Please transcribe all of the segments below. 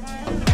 Música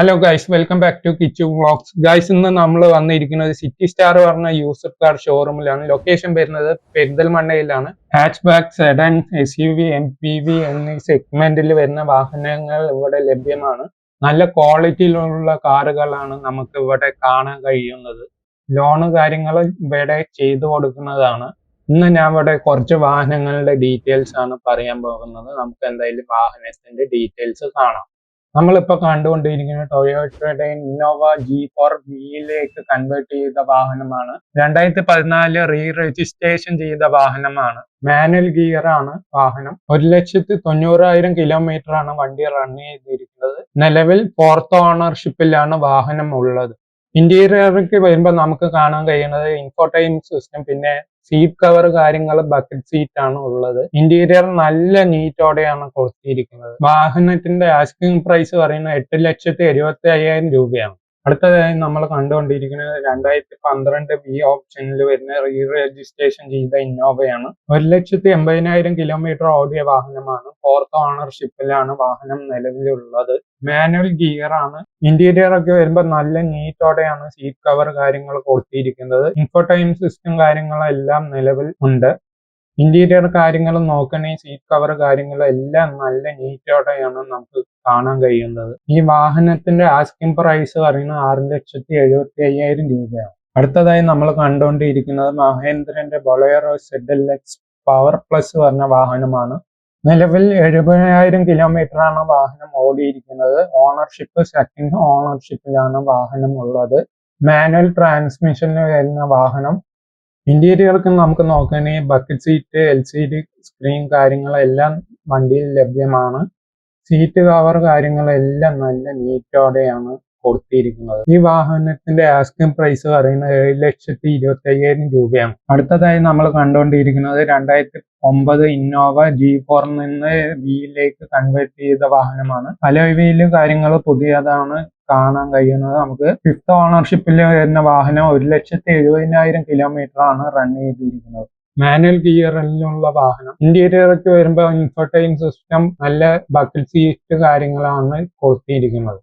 hello guys welcome back to Kichu vlogs guys ഇന്ന് നമ്മൾ വന്നിരിക്കുന്നത് സിറ്റി സ്റ്റാർ പറഞ്ഞ യൂസർ കാർ ഷോറൂമിലാണ് ലൊക്കേഷൻ വരുന്നത് പെരിന്തൽമണ്ണയിലാണ്. Hatchback sedan S U V M P V എന്നീ സെഗ്മെന്റിൽ വരുന്ന വാഹനങ്ങൾ ഇവിടെ ലഭ്യമാണ്. നല്ല ക്വാളിറ്റിയിലുള്ള കാറുകളാണ് നമുക്ക് ഇവിടെ കാണാൻ കഴിയുന്നത്. ലോണ് കാര്യങ്ങൾ ഇവിടെ ചെയ്തു കൊടുക്കുന്നതാണ്. ഇന്ന് ഞാൻ ഇവിടെ കുറച്ച് വാഹനങ്ങളുടെ ഡീറ്റെയിൽസ് ആണ് പറയാൻ പോകുന്നത്. നമുക്ക് എന്തായാലും വാഹനത്തിന്റെ ഡീറ്റെയിൽസ് കാണാം. നമ്മളിപ്പോ കണ്ടുകൊണ്ടിരിക്കുന്ന ടൊയോട്ടയുടെ ഇന്നോവ ജി ഫോർ വിയിലേക്ക് കൺവേർട്ട് ചെയ്ത വാഹനമാണ്. രണ്ടായിരത്തി പതിനാല് റീ രജിസ്ട്രേഷൻ ചെയ്ത വാഹനമാണ്. മാനുവൽ ഗിയർ ആണ് വാഹനം. ഒരു ലക്ഷത്തി തൊണ്ണൂറായിരം കിലോമീറ്റർ ആണ് വണ്ടി റൺ ചെയ്തിരിക്കുന്നത്. നിലവിൽ ഫോർത്ത് ഓണർഷിപ്പിലാണ് വാഹനം ഉള്ളത്. ഇന്റീരിയറിലേക്ക് വരുമ്പോൾ നമുക്ക് കാണാൻ കഴിയുന്നത് ഇൻഫോടൈം സിസ്റ്റം പിന്നെ സീറ്റ് കവർ കാര്യങ്ങൾ ബക്കറ്റ് സീറ്റ് ആണ് ഉള്ളത്. ഇന്റീരിയർ നല്ല നീറ്റോടെയാണ് കൊടുത്തിരിക്കുന്നത്. വാഹനത്തിന്റെ ആസ്കിംഗ് പ്രൈസ് പറയുന്നത് എട്ട് ലക്ഷത്തി എഴുപത്തി അയ്യായിരം രൂപയാണ്. അടുത്തതായി നമ്മൾ കണ്ടുകൊണ്ടിരിക്കുന്നത് രണ്ടായിരത്തി പന്ത്രണ്ട് ബി ഓപ്ഷനിൽ വരുന്ന റീ രജിസ്ട്രേഷൻ ചെയ്ത ഇന്നോവയാണ്. ഒരു ലക്ഷത്തി എൺപതിനായിരം കിലോമീറ്റർ ഓടിയ വാഹനമാണ്. ഫോർത്ത് ഓണർഷിപ്പിലാണ് വാഹനം നിലവിലുള്ളത്. മാനുവൽ ഗിയർ ആണ്. ഇന്റീരിയർ ഒക്കെ വരുമ്പോൾ നല്ല നീറ്റോടെയാണ് സീറ്റ് കവർ കാര്യങ്ങൾ കൊടുത്തിരിക്കുന്നത്. ഇൻഫോടൈം സിസ്റ്റം കാര്യങ്ങളെല്ലാം നിലവിൽ ഉണ്ട്. ഇന്റീരിയർ കാര്യങ്ങൾ നോക്കണേ സീറ്റ് കവർ കാര്യങ്ങളും എല്ലാം നല്ല നീറ്റോടെയാണ് നമുക്ക് കാണാൻ കഴിയുന്നത്. ഈ വാഹനത്തിന്റെ ആസ്കിംഗ് പ്രൈസ് പറയുന്നത് ആറ് ലക്ഷത്തി എഴുപത്തി അയ്യായിരം രൂപയാണ്. അടുത്തതായി നമ്മൾ കണ്ടുകൊണ്ടിരിക്കുന്നത് മഹേന്ദ്രന്റെ Bolero Z L X power plus പറഞ്ഞ വാഹനമാണ്. നിലവിൽ എഴുപതിനായിരം ആണ് വാഹനം ഓടിയിരിക്കുന്നത്. ഓണർഷിപ്പ് സെക്കൻഡ് ഓണർഷിപ്പിലാണ് വാഹനം ഉള്ളത്. മാനുവൽ ട്രാൻസ്മിഷനിൽ വരുന്ന വാഹനം ഇന്റീരിയർക്ക് നമുക്ക് നോക്കുകയാണെങ്കിൽ bucket seat L C D screen കാര്യങ്ങളെല്ലാം വണ്ടിയിൽ ലഭ്യമാണ്. സീറ്റ് കവർ കാര്യങ്ങളെല്ലാം നല്ല നീറ്റോടെയാണ് കൊടുത്തിരിക്കുന്നത്. ഈ വാഹനത്തിന്റെ ആസ്കിംഗ് പ്രൈസ് പറയുന്നത് ഏഴ് ലക്ഷത്തി ഇരുപത്തി അയ്യായിരം രൂപയാണ്. അടുത്തതായി നമ്മൾ കണ്ടുകൊണ്ടിരിക്കുന്നത് രണ്ടായിരത്തി ഒമ്പത് ഇന്നോവ ജി ഫോറിൽ നിന്ന് വിയിലേക്ക് കൺവേർട്ട് ചെയ്ത വാഹനമാണ്. പല വീൽ കാര്യങ്ങൾ പുതിയതാണ്. കാണാൻ കഴിയുന്നത് നമുക്ക് ഫിഫ്ത് ഓണർഷിപ്പിൽ വരുന്ന വാഹനം ഒരു ലക്ഷത്തി എഴുപതിനായിരം കിലോമീറ്റർ ആണ് റൺ ചെയ്തിരിക്കുന്നത്. മാനുവൽ ഗിയറിലുള്ള വാഹനം. ഇന്റീരിയറൊക്കെ വരുമ്പോൾ ഇൻഫർടൈൻ സിസ്റ്റം നല്ല ബക്കറ്റ് സീറ്റ് കാര്യങ്ങളാണ് കൊടുത്തിരിക്കുന്നത്.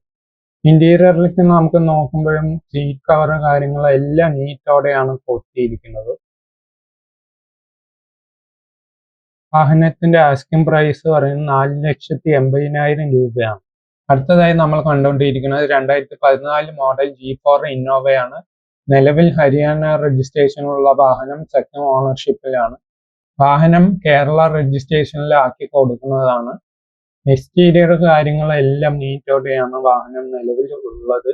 ഇന്റീരിയറിലേക്ക് നമുക്ക് നോക്കുമ്പോഴും സീറ്റ് കവർ കാര്യങ്ങളെല്ലാം നീറ്റോടെയാണ് കൊടുത്തിരിക്കുന്നത്. വാഹനത്തിന്റെ ആസ്കിംഗ് പ്രൈസ് പറയുന്നത് നാല് ലക്ഷത്തി എൺപതിനായിരം രൂപയാണ്. അടുത്തതായി നമ്മൾ കണ്ടുകൊണ്ടിരിക്കുന്നത് രണ്ടായിരത്തി പതിനാല് മോഡൽ ജി ഫോർ ഇന്നോവയാണ് നിലവിൽ ഹരിയാന രജിസ്ട്രേഷനുള്ള വാഹനം സെക്കൻഡ് ഓണർഷിപ്പിലാണ് വാഹനം കേരള രജിസ്ട്രേഷനിലാക്കി കൊടുക്കുന്നതാണ്. എക്സ്റ്റീരിയർ കാര്യങ്ങളെല്ലാം നീറ്റോടെയാണ് വാഹനം നിലവിൽ ഉള്ളത്.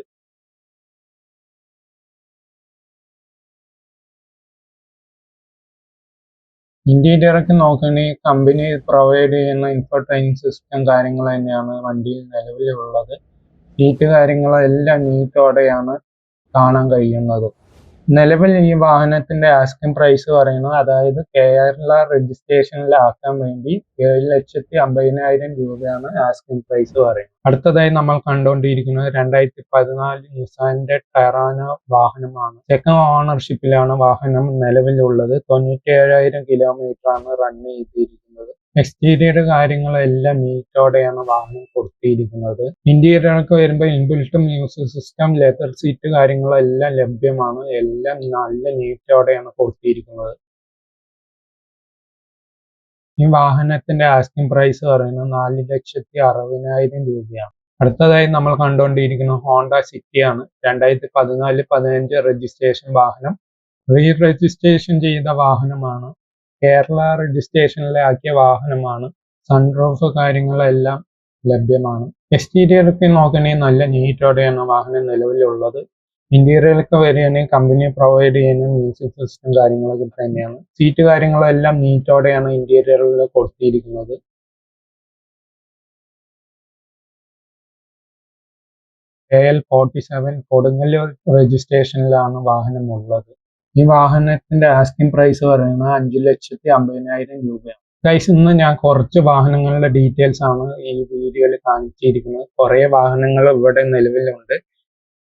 ഇന്റീരിയർ ഇറക്കി നോക്കുകയാണെങ്കിൽ കമ്പനി പ്രൊവൈഡ് ചെയ്യുന്ന ഇൻഫർടൈൻ സിസ്റ്റം കാര്യങ്ങൾ തന്നെയാണ് വണ്ടിയിൽ നിലവിലുള്ളത്. സീറ്റ് കാര്യങ്ങളെല്ലാം നീറ്റോടെയാണ് കാണാൻ കഴിയുന്നത്. നിലവിൽ ഈ വാഹനത്തിന്റെ ആസ്കിംഗ് പ്രൈസ് പറയുന്നത് അതായത് കേരള രജിസ്ട്രേഷനിലാക്കാൻ വേണ്ടി ഏഴ് ലക്ഷത്തി അമ്പതിനായിരം രൂപയാണ് ആസ്കിംഗ് പ്രൈസ് പറയുന്നത്. അടുത്തതായി നമ്മൾ കണ്ടുകൊണ്ടിരിക്കുന്നത് രണ്ടായിരത്തി പതിനാല് നിസാന്റെ ടെറാന വാഹനമാണ്. സെക്കൻഡ് ഓണർഷിപ്പിലാണ് വാഹനം നിലവിലുള്ളത്. തൊണ്ണൂറ്റി ഏഴായിരം കിലോമീറ്റർ ആണ് റൺ ചെയ്തിരിക്കുന്നത്. എക്സ്റ്റീരിയർ കാര്യങ്ങളെല്ലാം നീറ്റോടെയാണ് വാഹനം കൊടുത്തിരിക്കുന്നത്. ഇന്റീരിയറൊക്കെ വരുമ്പോൾ inbuilt music system leather seat കാര്യങ്ങളെല്ലാം ലഭ്യമാണ്. എല്ലാം നല്ല നീറ്റോടെയാണ് കൊടുത്തിരിക്കുന്നത്. ഈ വാഹനത്തിന്റെ ആസ്കിംഗ് പ്രൈസ് പറയുന്നത് നാല് ലക്ഷത്തി അറുപതിനായിരം രൂപയാണ്. അടുത്തതായി നമ്മൾ കണ്ടുകൊണ്ടിരിക്കുന്ന ഹോണ്ട സിറ്റി ആണ്. രണ്ടായിരത്തി പതിനാല് പതിനഞ്ച് രജിസ്ട്രേഷൻ വാഹനം. റീ രജിസ്ട്രേഷൻ ചെയ്ത വാഹനമാണ്. കേരള രജിസ്ട്രേഷനിലാക്കിയ വാഹനമാണ്. സൺറൂഫ് കാര്യങ്ങളെല്ലാം ലഭ്യമാണ്. എക്സ്റ്റീരിയറൊക്കെ നോക്കണേ നല്ല നീറ്റോടെയാണ് വാഹനം നിലവിലുള്ളത്. ഇന്റീരിയറൊക്കെ വരികയാണെങ്കിൽ കമ്പനി പ്രൊവൈഡ് ചെയ്യുന്ന മ്യൂസിക് സിസ്റ്റം കാര്യങ്ങളൊക്കെ തന്നെയാണ്. സീറ്റ് കാര്യങ്ങളെല്ലാം നീറ്റോടെയാണ് ഇന്റീരിയറിൽ കൊടുത്തിരിക്കുന്നത്. A L forty seven Kodungallur രജിസ്ട്രേഷനിലാണ് വാഹനം ഉള്ളത് ഈ വാഹനത്തിന്റെ ആസ്കിംഗ് പ്രൈസ് പറയുന്നത് അഞ്ചു ലക്ഷത്തി അമ്പതിനായിരം രൂപയാണ്. ഗൈസ് ഇന്ന് ഞാൻ കുറച്ച് വാഹനങ്ങളുടെ ഡീറ്റെയിൽസ് ആണ് ഈ വീഡിയോയിൽ കാണിച്ചിരിക്കുന്നത്. കുറേ വാഹനങ്ങൾ ഇവിടെ നിലവിലുണ്ട്.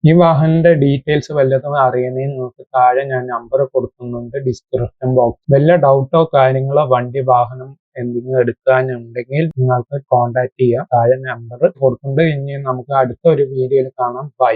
ഈ വാഹനത്തിന്റെ ഡീറ്റെയിൽസ് വല്ലതും അറിയണേ നിങ്ങൾക്ക് താഴെ ഞാൻ നമ്പർ കൊടുക്കുന്നുണ്ട് ഡിസ്ക്രിപ്ഷൻ ബോക്സ് വല്ല ഡൗട്ടോ കാര്യങ്ങളോ വണ്ടി വാഹനം എന്തെങ്കിലും എടുക്കാനുണ്ടെങ്കിൽ നിങ്ങൾക്ക് കോൺടാക്ട് ചെയ്യാം. താഴെ നമ്പർ കൊടുക്കുന്നുണ്ട്. ഇനി നമുക്ക് അടുത്ത ഒരു വീഡിയോയിൽ കാണാം. ബൈ